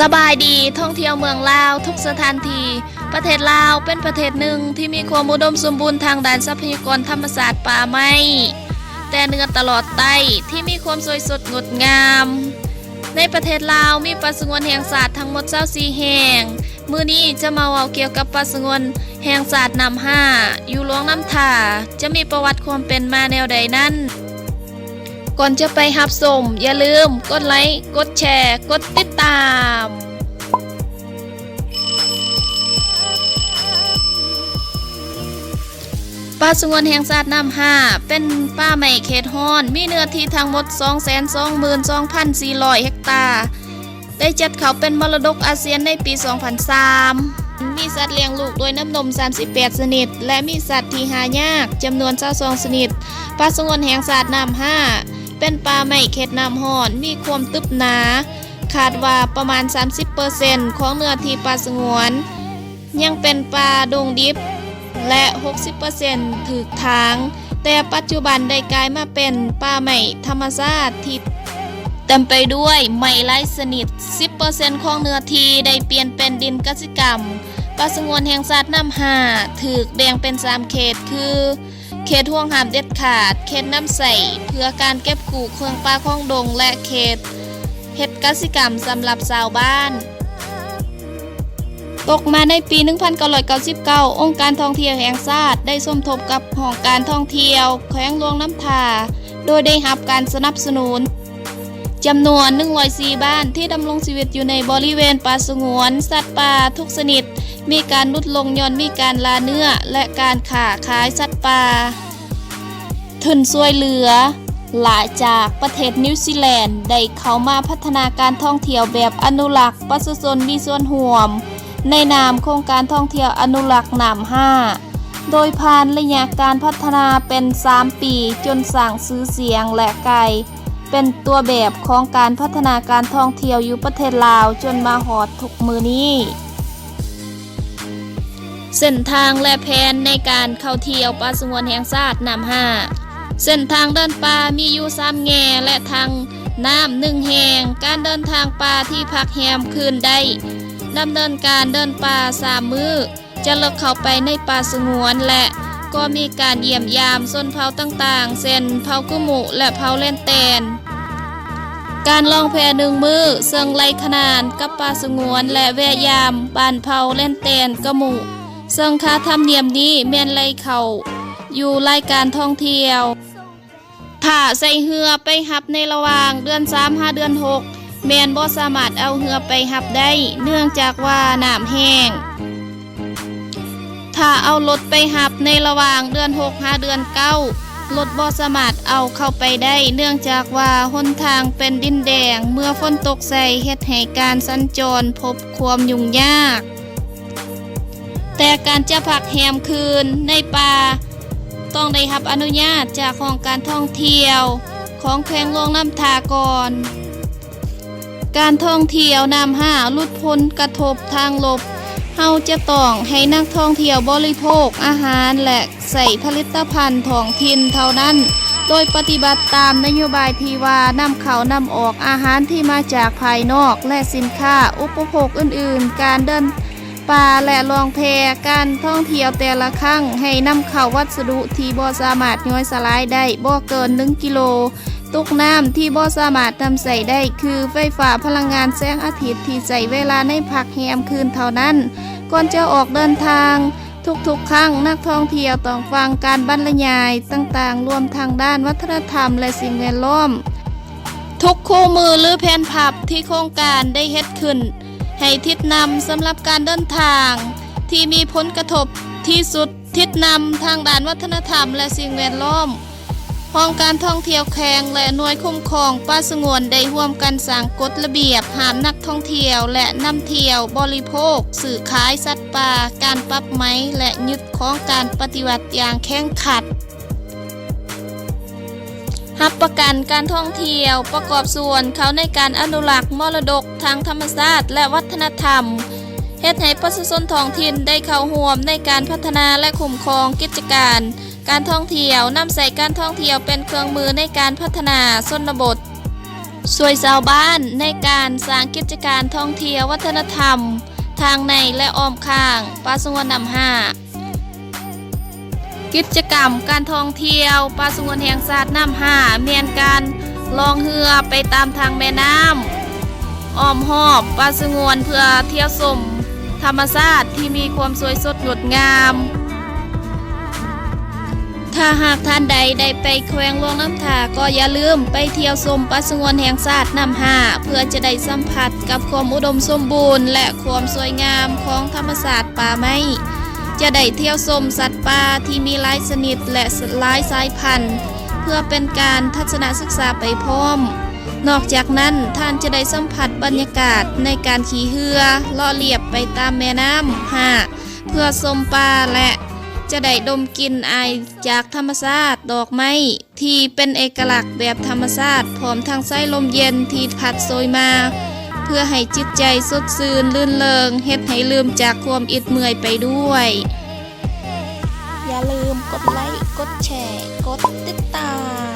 สบายดีท่องเที่ยวเมืองลาวทุกสถานที่ประเทศลาวเป็นประเทศหนึ่งที่มีความอุดมสมบูรณ์ทางด้านทรัพยากรธรรมศาสตร์ป่าไม้แต่เนื้อตลอดไต้ที่มีความสวยสดงดงาม ในประเทศลาวมีป่าสงวนแห่งศาสตร์ทั้งหมด24แห่งมือนี้จะมาเว้าเกี่ยวกับป่าสงวนแห่งศาสตร์นำห้าอยู่หลวงน้ำถาจะมีประวัติความเป็นมาแนวใดนั้น ก่อนจะไปหับสมอย่าลืมกดไลค์ กดแชร์ กดติดตามป่าสงวนแห่งชาติน้ำห้าเป็นป่าไม้เขตฮ้อน มีเนื้อที่ทั้งหมด 222,400 เฮกตาร์ได้จัดเขาเป็นมรดกอาเซียนในปี 2003 มีสัตว์เลี้ยงลูกโดยน้ำนม 38 ชนิด และมีสัตว์ที่หายากจำนวน22ชนิดป่าสงวนแห่งชาติน้ำห้า เป็นป่าไม้เขตน้ำห้อน มีความตึบหนา คาดว่าประมาณ 30%ของเนื้อที่ป่าสงวน ยังเป็นป่าดงดิบ และ 60%ถูกทาง แต่ปัจจุบันได้กลายมาเป็นป่าไม้ธรรมชาติที่เต็มไปด้วยไม้ไร้สนิท 10%ของเนื้อที่ได้เปลี่ยนเป็นดินกสิกรรม ป่าสงวนแห่งชาติน้ำหาถูกแบ่งเป็น3เขตคือ เขตห่วงห้ามเด็ดขาด เขตน้ำใสเพื่อการเก็บกู้เครื่องป่าของดง และเขตเฮ็ดกสิกรรมสำหรับชาวบ้าน ตกมาในปี 1999 องค์การท่องเที่ยวแห่งชาติได้สมทบกับห้องการท่องเที่ยว แขวงหลวงน้ำทาโดยได้รับการสนับสนุน จำนวน 104 บ้านที่ดำรงชีวิตอยู่ในบริเวณป่าสงวน สัตว์ป่าทุกชนิด มีการลดลงย่อนมีการลาเนื้อ และการข่าขายสัตว์ป่าทุนช่วยเหลือ หลายจากประเทศนิวซีแลนด์ได้เข้ามาพัฒนาการท่องเที่ยวแบบอนุรักษ์ประชาชนมีส่วนร่วม ในนามโครงการท่องเที่ยวอนุรักษ์นาม5โดยผ่านระยะการพัฒนาเป็น 3 ปีจนสร้างซื้อเสียงและไกล เป็นตัวแบบของการพัฒนาการท่องเที่ยวอยู่ประเทศลาวจนมาหอดทุกมือนี้เส้นทางและแผนในการเข้าเที่ยวป่าสงวนแห่งชาตินำห้าเส้นทางเดินป่ามีอยู่สามแง่และทางน้ำหนึ่งแห่งการเดินทางป่าที่พักแฮมคืนได้ดำเนินการเดินป่าสามมือจะเลิกเข้าไปในป่าสงวนและก็มีการเยี่ยมยามส้นเผาต่างๆเช่นเผากุมุและเผาเล่นแตน การลองแพหนึ่งมือเซิงไลขนานกับป่าสงวนและแวยามบานเผาเล่นแตนกะหมุเซิงค่าธรรมเนียมนี้แม่นไลเขาอยู่รายการท่องเที่ยวถ้าใส่เหือไปหับในระหว่างเดือน3 5เดือน 6 แมนบ่สามารถเอาเหือไปหับได้ เนื่องจากว่าน้ำแห้งถ้าเอารถไปหับในระหว่างเดือน6 5เดือน 9 รถบ่สามารถเอาเข้าไปได้ เนื่องจากว่าหนทางเป็นดินแดง เมื่อฝนตกใส่เฮ็ดให้การสัญจรพบความยุ่งยาก แต่การจะพักแฮมคืนในป่าต้องได้รับอนุญาตจากของการท่องเที่ยวของแขวงลงน้ำทาก่อนการท่องเที่ยวนำห้าลุดพ้นกระทบทางลบ เฮาจะต้องให้นักท่องเที่ยวบริโภคอาหารและใส่ผลิตภัณฑ์ท้องถิ่นเท่านั้น โดยปฏิบัติตามนโยบายที่ว่านำเขานำออกอาหารที่มาจากภายนอกและสินค้าอุปโภคอื่น ๆ การเดิน ป่าและลองแพการท่องเที่ยวแต่ละครั้งให้นำเข้าวัสดุที่บ่สามารถย่อยสลายได้บ่เกิน 1 กิโลตุกน้ำที่บ่สามารถนำใส่ได้คือไฟฟ้าพลังงานแสงอาทิตย์ที่ใส่เวลาในพักแฮมคืนเท่านั้น ก่อนจะออกเดินทาง ทุกๆ ครั้งนักท่องเที่ยวต้องฟังการบรรยายต่างๆ รวมทางด้านวัฒนธรรมและสิ่งแวดล้อม ทุกคู่มือหรือแผนผับที่โครงการได้เฮ็ดขึ้น ให้ทิศนำสำหรับการเดินทาง ที่มีผลกระทบที่สุดทิศนำทางด้านวัฒนธรรมและสิ่งแวดล้อมห้องการท่องเที่ยวแข่งและหน่วยคุ้มครองป่าสงวนได้ร่วมกันสร้างกฎระเบียบห้ามนักท่องเที่ยวและนำเที่ยวบริโภค สื่อขายสัตว์ป่า การปรับไม้และยึดของการปฏิบัติอย่างแข็งขัด รับประกันการท่องเที่ยวประกอบส่วนเขาในการอนุรักษ์มรดกทางธรรมชาติและวัฒนธรรมเฮ็ดให้ประชาชนท้องถิ่นได้เข้าร่วมในการพัฒนาและคุ้มครองกิจการ การท่องเที่ยวนำใส่การท่องเที่ยวเป็นเครื่องมือในการพัฒนาชนบทช่วยชาวบ้านในการสร้างกิจการท่องเที่ยววัฒนธรรม ทางในและอ้อมข้างปลาสงวนนำห้า กิจกรรมการท่องเที่ยวปลาสงวนแห่งชาติน้ำห้าเมียนการลองเรือไปตามทางแม่น้ำอ้อมหอบปลาสงวนเพื่อเที่ยวชมธรรมชาติที่มีความสวยสดงดงาม ถ้าหากท่านใดได้ไปแขวงหลวงน้ำถาก็อย่าลืมไปเที่ยวชมปลาสงวนแห่งชาติน้ำห้าเพื่อจะได้สัมผัสกับความอุดมสมบูรณ์ และความสวยงามของธรรมศาสตร์ป่าไม้ จะได้เที่ยวชมสัตว์ป่าที่มีหลายชนิดและหลายสายพันธุ์ เพื่อเป็นการทัศนศึกษาไปพร้อม นอกจากนั้นท่านจะได้สัมผัสบรรยากาศในการขี่เรือล่อเลียบไปตามแม่น้ำหาเพื่อชมป่าและจะได้ดมกลิ่นไอจากธรรมชาติดอกไม้ที่เป็นเอกลักษณ์แบบธรรมชาติพร้อมทั้งไส้ลมเย็นที่พัดโซยมา เพื่อให้จิตใจสดชื่นลื่นเริงเฮ็ดให้ลืมจากความอิดเมื่อยไปด้วย อย่าลืมกดไลค์ กดแชร์ กดติดตาม